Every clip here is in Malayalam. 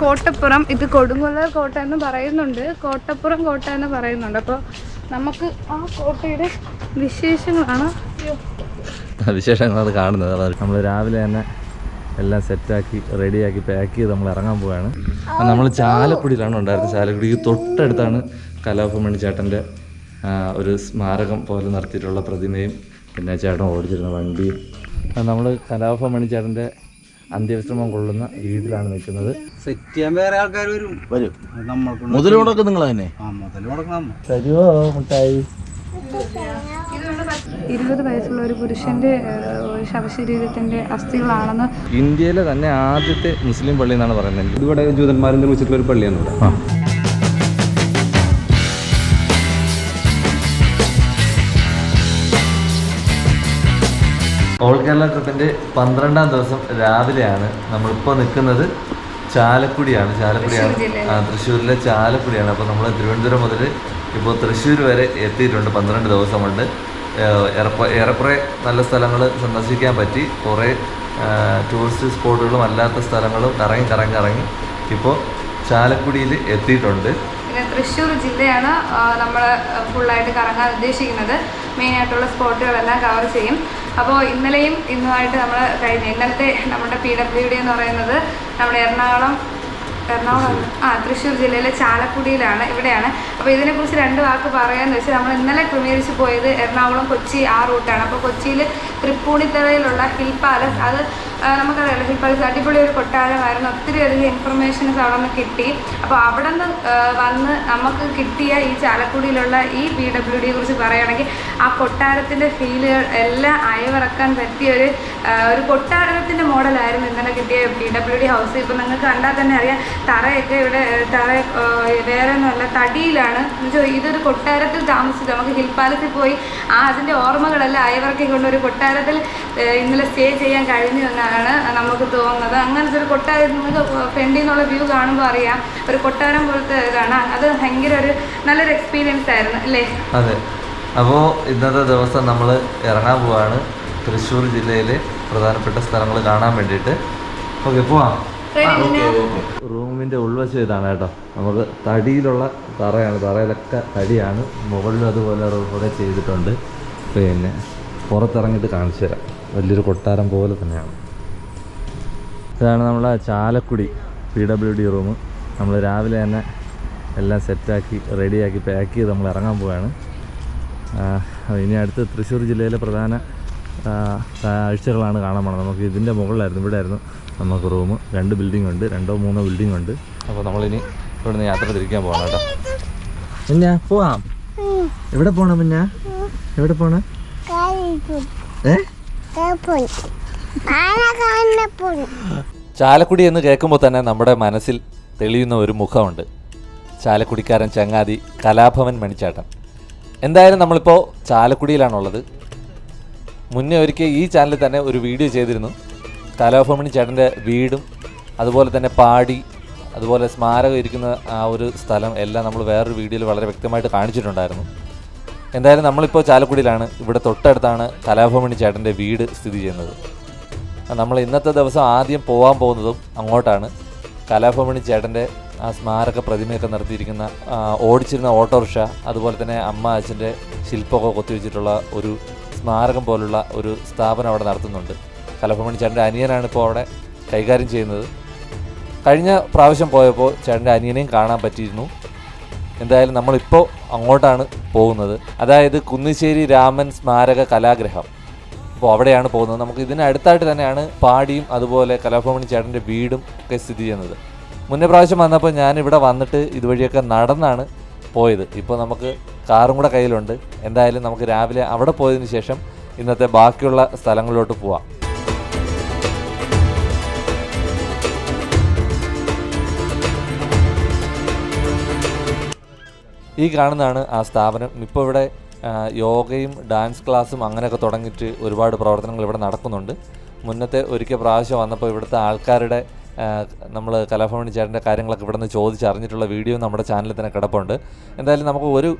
കോട്ടപ്പുറം ഇത് കൊടുങ്ങുള്ള കോട്ട എന്ന് പറയുന്നുണ്ട്. കോട്ടപ്പുറം കോട്ട എന്ന് പറയുന്നുണ്ട്. അപ്പോൾ നമുക്ക് ആ കോട്ടയുടെ വിശേഷങ്ങളാണ്. വിശേഷങ്ങളാണ് കാണുന്നത്. നമ്മൾ രാവിലെ തന്നെ എല്ലാം സെറ്റാക്കി റെഡിയാക്കി പാക്ക് ചെയ്ത് നമ്മൾ ഇറങ്ങാൻ പോവുകയാണ് നമ്മൾ ചാലക്കുടിയിലാണ് ഉണ്ടായിരുന്നത്. ചാലക്കുടിക്ക് തൊട്ടടുത്താണ് കലാഭമണി ചേട്ടന്റെ ഒരു സ്മാരകം പോലെ നടത്തിയിട്ടുള്ള പ്രതിമയും പിന്നെ ചേട്ടൻ ഓടിച്ചിരുന്ന വണ്ടിയും. നമ്മൾ കലാഭമണി ചേട്ടന്റെ അന്ത്യവിശ്രമം കൊള്ളുന്ന രീതിയിലാണ് നിൽക്കുന്നത്. സെറ്റ് ചെയ്യാൻ വേറെ ആൾക്കാർ വരും. വരും. മുതൽ മുടക്ക് നിങ്ങൾ തന്നെ? ആ മുതൽ മുടക്കണം തരുമോ മുട്ടായി? ഇരുപത് വയസ്സുള്ള ഒരു പുരുഷന്റെ ശവശരീരത്തിന്റെ അസ്ഥികളാണെന്ന് ഇന്ത്യയിലെ തന്നെ ആദ്യത്തെ മുസ്ലിം പള്ളി എന്നാണ് പറയുന്നത്. ഇതിവിടെ ജൂതന്മാരെ നിർമ്മിച്ചിട്ടുള്ള ഒരു പള്ളിയാണ് ഓൾ കേരള ട്രിപ്പിന്റെ പന്ത്രണ്ടാം ദിവസം രാവിലെയാണ് നമ്മളിപ്പോൾ നിൽക്കുന്നത് ചാലക്കുടിയാണ്. ചാലക്കുടിയാണ്. ആ തൃശ്ശൂരിലെ ചാലക്കുടിയാണ്. അപ്പോൾ നമ്മൾ തിരുവനന്തപുരം മുതൽ ഇപ്പോൾ തൃശ്ശൂർ വരെ എത്തിയിട്ടുണ്ട്. പന്ത്രണ്ട് ദിവസം കൊണ്ട് ഏഹ് ഏറെക്കുറെ നല്ല സ്ഥലങ്ങൾ സന്ദർശിക്കാൻ പറ്റി. കുറേ ടൂറിസ്റ്റ് സ്പോട്ടുകളും അല്ലാത്ത സ്ഥലങ്ങളും കറങ്ങി കറങ്ങി കറങ്ങി ഇപ്പോൾ ചാലക്കുടിയിൽ എത്തിയിട്ടുണ്ട്. പിന്നെ തൃശ്ശൂർ ജില്ലയാണ് നമ്മൾ ഫുള്ളായിട്ട് കറങ്ങാൻ ഉദ്ദേശിക്കുന്നത്. മെയിനായിട്ടുള്ള സ്പോട്ടുകളെല്ലാം കവർ ചെയ്യും. അപ്പോൾ ഇന്നലെയും ഇന്നുമായിട്ട് നമ്മൾ കഴിഞ്ഞു ഇന്നലത്തെ നമ്മുടെ പി ഡബ്ല്യു ഡി എന്ന് പറയുന്നത് നമ്മുടെ എറണാകുളം എറണാകുളം ആ തൃശ്ശൂർ ജില്ലയിലെ ചാലക്കുടിയിലാണ് ഇവിടെയാണ്. അപ്പോൾ ഇതിനെക്കുറിച്ച് രണ്ട് വാക്ക് പറയാമെന്ന് വെച്ചാൽ നമ്മൾ ഇന്നലെ ക്രമീകരിച്ച് പോയത് എറണാകുളം കൊച്ചി ആ റൂട്ടാണ്. അപ്പോൾ കൊച്ചിയിൽ തൃപ്പൂണിത്തറയിലുള്ള ഹിൽ പാലസ് അത് നമുക്കറിയാലോ പാലസ് അടിപൊളി ഒരു കൊട്ടാരമായിരുന്നു. ഒത്തിരി അധികം ഇൻഫർമേഷൻസ് അവിടെ നിന്ന് കിട്ടി. അപ്പോൾ അവിടെ നിന്ന് വന്ന് നമുക്ക് കിട്ടിയ ഈ ചാലക്കുടിയിലുള്ള ഈ പി ഡബ്ല്യു ഡിയെ കുറിച്ച് പറയുകയാണെങ്കിൽ ആ കൊട്ടാരത്തിന്റെ ഫീലുകൾ എല്ലാം അയവിറക്കാൻ പറ്റിയ ഒരു ഒരു കൊട്ടാരത്തിന്റെ മോഡലായിരുന്നു ഇന്നലെ കിട്ടിയ പി ഡബ്ല്യു ഡി ഹൗസ് ഇപ്പോൾ നിങ്ങൾക്ക് കണ്ടാൽ തന്നെ അറിയാം തറയൊക്കെ ഇവിടെ തറ വേറെ ഒന്നുമല്ല തടിയിലാണ്. ഇതൊരു കൊട്ടാരത്തിൽ താമസിച്ചു. നമുക്ക് ഹിൽ പാലസിൽ പോയി ആ അതിന്റെ ഓർമ്മകളെല്ലാം അയവിറക്കിക്കൊണ്ട് ഒരു കൊട്ടാരത്തിൽ ഇന്നലെ സ്റ്റേ ചെയ്യാൻ കഴിഞ്ഞു എന്നാണ് നമുക്ക് തോന്നുന്നത്. അങ്ങനത്തെ ഒരു കൊട്ടാരം ഫ്രണ്ടിൽ നിന്നുള്ള വ്യൂ കാണുമ്പോൾ അറിയാം. ഒരു കൊട്ടാരം പോലത്തെ ഇതാണ്. അത് ഭയങ്കര ഒരു നല്ലൊരു എക്സ്പീരിയൻസ് ആയിരുന്നു അല്ലേ? അതെ. അപ്പോൾ ഇന്നത്തെ ദിവസം നമ്മൾ ഇറങ്ങാൻ പോവാണ്. തൃശ്ശൂർ ജില്ലയിലെ പ്രധാനപ്പെട്ട സ്ഥലങ്ങൾ കാണാൻ വേണ്ടിയിട്ട്. ഓക്കെ പോവാം. റൂമിന്റെ ഉൾവശം ഇതാണ് കേട്ടോ. നമുക്ക് തടിയിലുള്ള തറയാണ്. തറയിലൊക്കെ തടിയാണ്. മുകളിലും അതുപോലെ റൂമൊക്കെ ചെയ്തിട്ടുണ്ട്. പിന്നെ പുറത്തിറങ്ങിയിട്ട് കാണിച്ചു തരാം വലിയൊരു കൊട്ടാരം പോലെ തന്നെയാണ്. ഇതാണ് നമ്മളെ Chalakudy P W D room. നമ്മൾ രാവിലെ തന്നെ എല്ലാം സെറ്റാക്കി റെഡിയാക്കി പാക്ക് ചെയ്ത് നമ്മൾ ഇറങ്ങാൻ പോവുകയാണ് ഇനി അടുത്ത് തൃശ്ശൂർ ജില്ലയിലെ പ്രധാന ആഴ്ചകളാണ് കാഴ്ചകളാണ് കാണാൻ പോണത്. നമുക്ക് ഇതിന്റെ മുകളിലായിരുന്നു ഇവിടെ ആയിരുന്നു നമുക്ക് റൂം. രണ്ട് ബിൽഡിംഗ് ഉണ്ട് രണ്ടോ മൂന്നോ ബിൽഡിംഗ് ഉണ്ട്. അപ്പോൾ നമ്മളിനി ഇവിടുന്ന് യാത്ര തിരിക്കാൻ പോകണം കേട്ടോ. പിന്നെ പോവാം. എവിടെ പോകണം പിന്നെ എവിടെ പോകണം ഏ? ചാലക്കുടി എന്ന് കേൾക്കുമ്പോൾ തന്നെ നമ്മുടെ മനസ്സിൽ തെളിയുന്ന ഒരു മുഖമുണ്ട്. ചാലക്കുടിക്കാരൻ ചങ്ങാതി കലാഭവൻ മണിച്ചാട്ടൻ. എന്തായാലും നമ്മളിപ്പോൾ ചാലക്കുടിയിലാണുള്ളത്. മുന്നേ ഒരിക്കൽ ഈ ചാനലിൽ തന്നെ ഒരു വീഡിയോ ചെയ്തിരുന്നു. കലാഭവൻ മണിച്ചാട്ടന്റെ വീടും അതുപോലെ തന്നെ പാടി അതുപോലെ സ്മാരകം ഇരിക്കുന്ന ആ ഒരു സ്ഥലം എല്ലാം നമ്മൾ വേറൊരു വീഡിയോയിൽ വളരെ വ്യക്തമായിട്ട് കാണിച്ചിട്ടുണ്ടായിരുന്നു. എന്തായാലും നമ്മളിപ്പോൾ ചാലക്കുടിയിലാണ്. ഇവിടെ തൊട്ടടുത്താണ് കലാഭവൻ ചേട്ടന്റെ വീട് സ്ഥിതി ചെയ്യുന്നത്. നമ്മൾ ഇന്നത്തെ ദിവസം ആദ്യം പോകാൻ പോകുന്നതും അങ്ങോട്ടാണ്. കലാഭവണി ചേട്ടന്റെ ആ സ്മാരക പ്രതിമയൊക്കെ നിർത്തിയിരിക്കുന്ന ഓടിച്ചിരുന്ന ഓട്ടോറിക്ഷ അതുപോലെ തന്നെ അമ്മ അച്ഛന്റെ ശില്പമൊക്കെ കൊത്തിവെച്ചിട്ടുള്ള ഒരു സ്മാരകം പോലുള്ള ഒരു സ്ഥാപനം അവിടെ നടത്തുന്നുണ്ട്. കലാഭവണി ചേട്ടന്റെ അനിയനാണ് ഇപ്പോൾ അവിടെ കൈകാര്യം ചെയ്യുന്നത്. കഴിഞ്ഞ പ്രാവശ്യം പോയപ്പോൾ ചേട്ടന്റെ അനിയനെയും കാണാൻ പറ്റിയിരുന്നു. എന്തായാലും നമ്മളിപ്പോൾ അങ്ങോട്ടാണ് പോകുന്നത്. അതായത് കുന്നിശ്ശേരി രാമൻ സ്മാരക കലാഗ്രഹം. അപ്പോൾ അവിടെയാണ് പോകുന്നത്. നമുക്ക് ഇതിന് അടുത്തായിട്ട് തന്നെയാണ് പാടിയും അതുപോലെ കലാഭവണി ചേട്ടന്റെ വീടും ഒക്കെ സ്ഥിതി ചെയ്യുന്നത്. മുന്നേ പ്രാവശ്യം വന്നപ്പോൾ ഞാൻ ഇവിടെ വന്നിട്ട് ഇതുവഴിയൊക്കെ നടന്നാണ് പോയത്. ഇപ്പോൾ നമുക്ക് കാറും കൂടെ കയ്യിലുണ്ട്. എന്തായാലും നമുക്ക് രാവിലെ അവിടെ പോയതിന് ശേഷം ഇന്നത്തെ ബാക്കിയുള്ള സ്ഥലങ്ങളിലോട്ട് പോവാം. ഈ കാണുന്നതാണ് ആ സ്ഥാപനം. ഇപ്പോൾ ഇവിടെ യോഗയും ഡാൻസ് ക്ലാസ്സും അങ്ങനെയൊക്കെ തുടങ്ങിയിട്ട് ഒരുപാട് പ്രവർത്തനങ്ങൾ ഇവിടെ നടക്കുന്നുണ്ട്. മുന്നത്തെ ഒരിക്കൽ പ്രാവശ്യം വന്നപ്പോൾ ഇവിടുത്തെ ആൾക്കാരുടെ നമ്മൾ കലാഭവണി ചേട്ടന്റെ കാര്യങ്ങളൊക്കെ ഇവിടെ നിന്ന് ചോദിച്ചറിഞ്ഞിട്ടുള്ള വീഡിയോ നമ്മുടെ ചാനലിൽ തന്നെ കിടപ്പുണ്ട്. എന്തായാലും നമുക്ക് ഒരു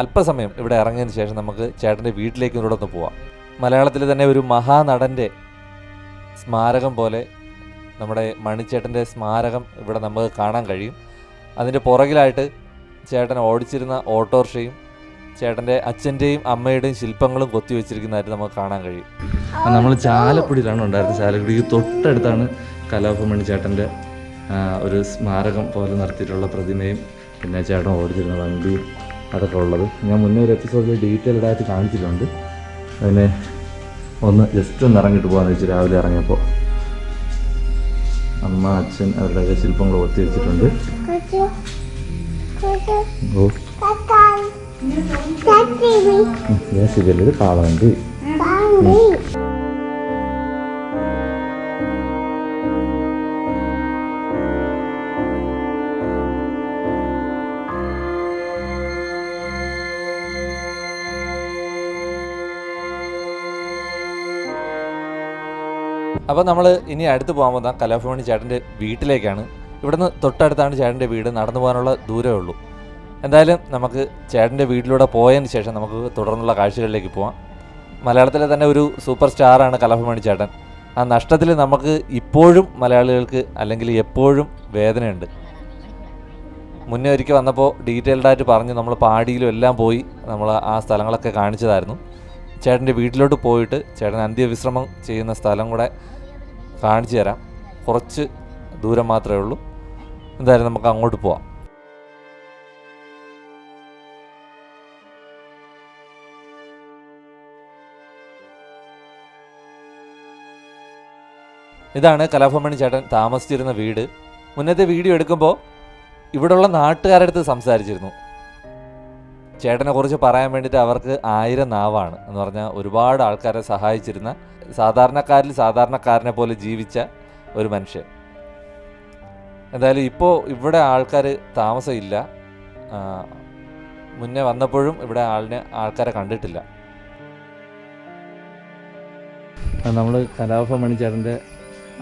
അല്പസമയം ഇവിടെ ഇറങ്ങിയതിന് ശേഷം നമുക്ക് ചേട്ടന്റെ വീട്ടിലേക്ക് ഇവിടെ ഒന്ന് പോവാം. മലയാളത്തിൽ തന്നെ ഒരു മഹാനടന്റെ സ്മാരകം പോലെ നമ്മുടെ മണിച്ചേട്ടന്റെ സ്മാരകം ഇവിടെ നമുക്ക് കാണാൻ കഴിയും. അതിന്റെ പുറകിലായിട്ട് ചേട്ടൻ ഓടിച്ചിരുന്ന ഓട്ടോറിക്ഷയും ചേട്ടന്റെ അച്ഛന്റെയും അമ്മയുടെയും ശില്പങ്ങളും കൊത്തി വെച്ചിരിക്കുന്നതായിട്ട് നമുക്ക് കാണാൻ കഴിയും. നമ്മൾ ചാലക്കുടിയിലാണ് ഉണ്ടായിരുന്നത്. ചാലക്കുടിക്ക് തൊട്ടടുത്താണ് കലാഭമണി ചേട്ടന്റെ ഒരു സ്മാരകം പോലെ നടത്തിയിട്ടുള്ള പ്രതിമയും പിന്നെ ചേട്ടൻ ഓടിച്ചിരുന്ന വണ്ടിയും അതൊക്കെ ഉള്ളത്. ഞാൻ മുന്നേ ഒരു എപ്പിസോഡിൽ ഡീറ്റെയിൽഡ് ആയിട്ട് കാണിച്ചിട്ടുണ്ട്. അതിനെ ഒന്ന് ജസ്റ്റ് ഒന്ന് ഇറങ്ങിയിട്ട് പോകാമെന്ന് വെച്ച് രാവിലെ ഇറങ്ങിയപ്പോൾ അമ്മ അച്ഛൻ അവരുടെ ശില്പങ്ങൾ ഒത്തിവെച്ചിട്ടുണ്ട് ഓ. ഇത് കാളവണ്ടി അപ്പോൾ നമ്മൾ ഇനി അടുത്ത് പോകാൻ പോകുന്ന കലാഭവണി ചേട്ടന്റെ വീട്ടിലേക്കാണ്. ഇവിടുന്ന് തൊട്ടടുത്താണ് ചേട്ടന്റെ വീട് നടന്നു പോകാനുള്ള ദൂരമേ ഉള്ളൂ. എന്തായാലും നമുക്ക് ചേട്ടന്റെ വീട്ടിലൂടെ പോയതിന് ശേഷം നമുക്ക് തുടർന്നുള്ള കാഴ്ചകളിലേക്ക് പോവാം. മലയാളത്തിലെ തന്നെ ഒരു സൂപ്പർ സ്റ്റാറാണ് കലഭമണി ചേട്ടൻ. ആ നഷ്ടത്തിൽ നമുക്ക് ഇപ്പോഴും മലയാളികൾക്ക് അല്ലെങ്കിൽ എപ്പോഴും വേദനയുണ്ട്. മുന്നേ ഒരിക്കൽ വന്നപ്പോൾ ഡീറ്റെയിൽഡായിട്ട് പറഞ്ഞ് നമ്മൾ പാടിയിലും എല്ലാം പോയി നമ്മൾ ആ സ്ഥലങ്ങളൊക്കെ കാണിച്ചതായിരുന്നു. ചേട്ടന്റെ വീട്ടിലോട്ട് പോയിട്ട് ചേട്ടൻ അന്ത്യവിശ്രമം ചെയ്യുന്ന സ്ഥലം കൂടെ കാണിച്ചു തരാം. കുറച്ച് ദൂരം മാത്രമേ ഉള്ളൂ. എന്തായാലും നമുക്ക് അങ്ങോട്ട് പോവാം. ഇതാണ് കലാഭമണി ചേട്ടൻ താമസിച്ചിരുന്ന വീട്. മുന്നത്തെ വീഡിയോ എടുക്കുമ്പോൾ ഇവിടെയുള്ള നാട്ടുകാരുടെ അടുത്ത് സംസാരിച്ചിരുന്നു. ചേട്ടനെ കുറിച്ച് പറയാൻ വേണ്ടിയിട്ട് അവർക്ക് ആയിരം നാവാണ് എന്ന് പറഞ്ഞാൽ ഒരുപാട് ആൾക്കാരെ സഹായിച്ചിരുന്ന സാധാരണക്കാരിൽ സാധാരണക്കാരനെ പോലെ ജീവിച്ച ഒരു മനുഷ്യൻ. എന്തായാലും ഇപ്പോൾ ഇവിടെ ആൾക്കാർ താമസമില്ല. മുന്നേ വന്നപ്പോഴും ഇവിടെ ആളിനെ ആൾക്കാരെ കണ്ടിട്ടില്ല. നമ്മൾ കലാഭമണി ചേട്ടന്റെ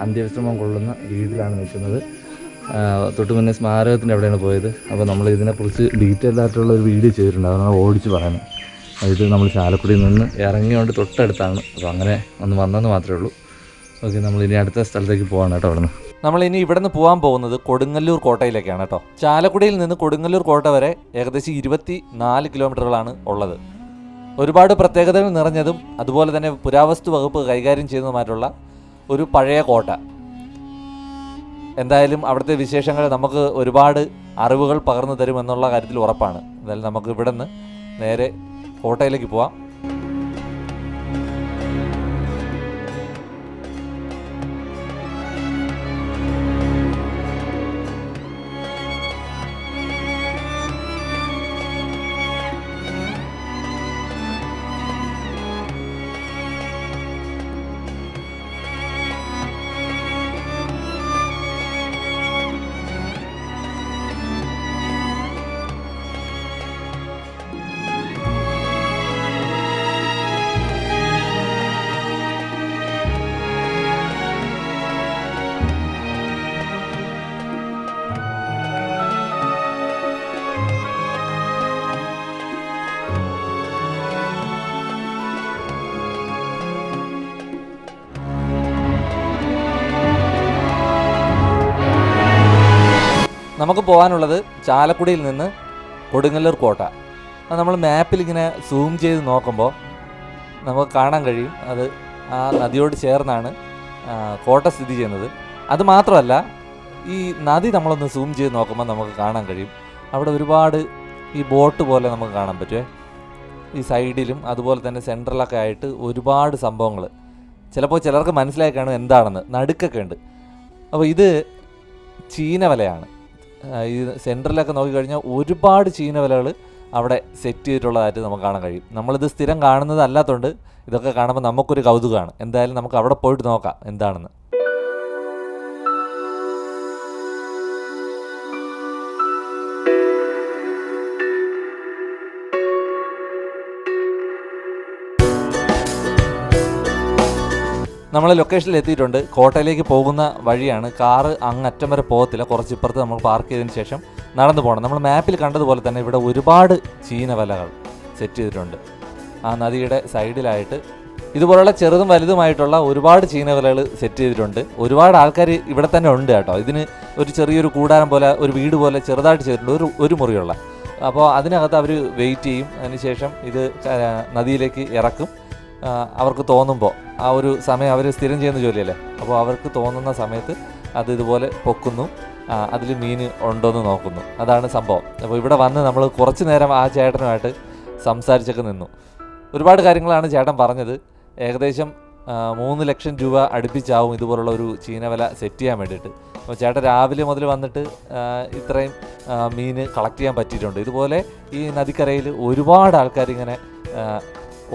അന്ത്യവിശ്രമം കൊള്ളുന്ന രീതിയിലാണ് നിൽക്കുന്നത്. തൊട്ട് മുന്നേ സ്മാരകത്തിന്റെ അവിടെയാണ് പോയത്. അപ്പോൾ നമ്മൾ ഇതിനെക്കുറിച്ച് ഡീറ്റെയിൽ ആയിട്ടുള്ള ഒരു വീഡിയോ ചെയ്തിട്ടുണ്ട്. അതാണ് ഓടിച്ച് പറയുന്നത്. അതായത് നമ്മൾ ചാലക്കുടിയിൽ നിന്ന് ഇറങ്ങിയോണ്ട് തൊട്ടടുത്താണ്. അപ്പോൾ അങ്ങനെ ഒന്ന് വന്നെന്ന് മാത്രമേ ഉള്ളൂ. ഓക്കെ നമ്മൾ ഇനി അടുത്ത സ്ഥലത്തേക്ക് പോകാണ് കേട്ടോ അവിടെ നിന്ന് നമ്മൾ ഇനി ഇവിടെ നിന്ന് പോകാൻ പോകുന്നത് കൊടുങ്ങല്ലൂർ കോട്ടയിലേക്കാണ് കേട്ടോ. ചാലക്കുടിയിൽ നിന്ന് കൊടുങ്ങല്ലൂർ കോട്ട വരെ ഏകദേശം ഇരുപത്തി നാല് കിലോമീറ്ററുകളാണ് ഉള്ളത്. ഒരുപാട് പ്രത്യേകതകൾ നിറഞ്ഞതും അതുപോലെ തന്നെ പുരാവസ്തു വകുപ്പ് കൈകാര്യം ചെയ്യുന്നതുമായിട്ടുള്ള ഒരു പഴയ കോട്ട. എന്തായാലും അവിടുത്തെ വിശേഷങ്ങൾ നമുക്ക് ഒരുപാട് അറിവുകൾ പകർന്നു തരുമെന്നുള്ള കാര്യത്തിൽ ഉറപ്പാണ്. എന്തായാലും നമുക്ക് ഇവിടെ നിന്ന് നേരെ കോട്ടയിലേക്ക് പോവാം. നമുക്ക് പോകാനുള്ളത് ചാലക്കുടിയിൽ നിന്ന് കൊടുങ്ങല്ലൂർ കോട്ട. അത് നമ്മൾ മാപ്പിൽ ഇങ്ങനെ സൂം ചെയ്ത് നോക്കുമ്പോൾ നമുക്ക് കാണാൻ കഴിയും. അത് ആ നദിയോട് ചേർന്നാണ് കോട്ട സ്ഥിതി ചെയ്യുന്നത്. അത് മാത്രമല്ല ഈ നദി നമ്മളൊന്ന് സൂം ചെയ്ത് നോക്കുമ്പോൾ നമുക്ക് കാണാൻ കഴിയും. അവിടെ ഒരുപാട് ഈ ബോട്ട് പോലെ നമുക്ക് കാണാൻ പറ്റുമേ ഈ സൈഡിലും അതുപോലെ തന്നെ സെൻട്രലൊക്കെ ആയിട്ട് ഒരുപാട് സംഭവങ്ങൾ. ചിലപ്പോൾ ചിലർക്ക് മനസ്സിലായി കാണും എന്താണെന്ന്. നടുക്കൊക്കെ ഉണ്ട്. അപ്പോൾ ഇത് ചീനവലയാണ്. ഈ സെന്ററിലൊക്കെ നോക്കിക്കഴിഞ്ഞാൽ ഒരുപാട് ചീന വിലകൾ അവിടെ സെറ്റ് ചെയ്തിട്ടുള്ളതായിട്ട് നമുക്ക് കാണാൻ കഴിയും. നമ്മളിത് സ്ഥിരം കാണുന്നത് അല്ലാത്തതുകൊണ്ട് ഇതൊക്കെ കാണുമ്പോൾ നമുക്കൊരു കൗതുകമാണ് എന്തായാലും നമുക്ക് അവിടെ പോയിട്ട് നോക്കാം എന്താണെന്ന്. നമ്മൾ ലൊക്കേഷനിൽ എത്തിയിട്ടുണ്ട്. കോട്ടയിലേക്ക് പോകുന്ന വഴിയാണ്. കാറ് അങ്ങറ്റം വരെ പോകത്തില്ല. കുറച്ച് ഇപ്പുറത്ത് നമ്മൾ പാർക്ക് ചെയ്തതിന് ശേഷം നടന്നു പോകണം. നമ്മൾ മാപ്പിൽ കണ്ടതുപോലെ തന്നെ ഇവിടെ ഒരുപാട് ചീനവലകൾ സെറ്റ് ചെയ്തിട്ടുണ്ട്. ആ നദിയുടെ സൈഡിലായിട്ട് ഇതുപോലുള്ള ചെറുതും വലുതുമായിട്ടുള്ള ഒരുപാട് ചീനവലകൾ സെറ്റ് ചെയ്തിട്ടുണ്ട്. ഒരുപാട് ആൾക്കാർ ഇവിടെ തന്നെ ഉണ്ട് കേട്ടോ. ഇതിന് ഒരു ചെറിയൊരു കൂടാരം പോലെ ഒരു വീട് പോലെ ചെറുതായിട്ട് ചെയ്തിട്ടുണ്ട്. ഒരു ഒരു മുറിയുള്ള. അപ്പോൾ അതിനകത്ത് അവർ വെയിറ്റ് ചെയ്യും. അതിനുശേഷം ഇത് നദിയിലേക്ക് ഇറക്കും. അവർക്ക് തോന്നുമ്പോൾ ആ ഒരു സമയം അവർ സ്ഥിരം ചെയ്യുന്ന ജോലിയല്ലേ? അപ്പോൾ അവർക്ക് തോന്നുന്ന സമയത്ത് അത് ഇതുപോലെ പൊക്കുന്നു അതിൽ മീൻ ഉണ്ടോയെന്ന് നോക്കുന്നു. അതാണ് സംഭവം. അപ്പോൾ ഇവിടെ വന്ന് നമ്മൾ കുറച്ച് നേരം ആ ചേട്ടനുമായിട്ട് സംസാരിച്ചൊക്കെ നിന്നു. ഒരുപാട് കാര്യങ്ങളാണ് ചേട്ടൻ പറഞ്ഞത്. ഏകദേശം മൂന്ന് ലക്ഷം രൂപ അടുപ്പിച്ചാവും ഇതുപോലുള്ള ഒരു ചീനവല സെറ്റ് ചെയ്യാൻ വേണ്ടിയിട്ട്. അപ്പോൾ ചേട്ടൻ രാവിലെ മുതൽ വന്നിട്ട് ഇത്രയും മീൻ കളക്ട് ചെയ്യാൻ പറ്റിയിട്ടുണ്ട്. ഇതുപോലെ ഈ നദിക്കരയിൽ ഒരുപാട് ആൾക്കാർ ഇങ്ങനെ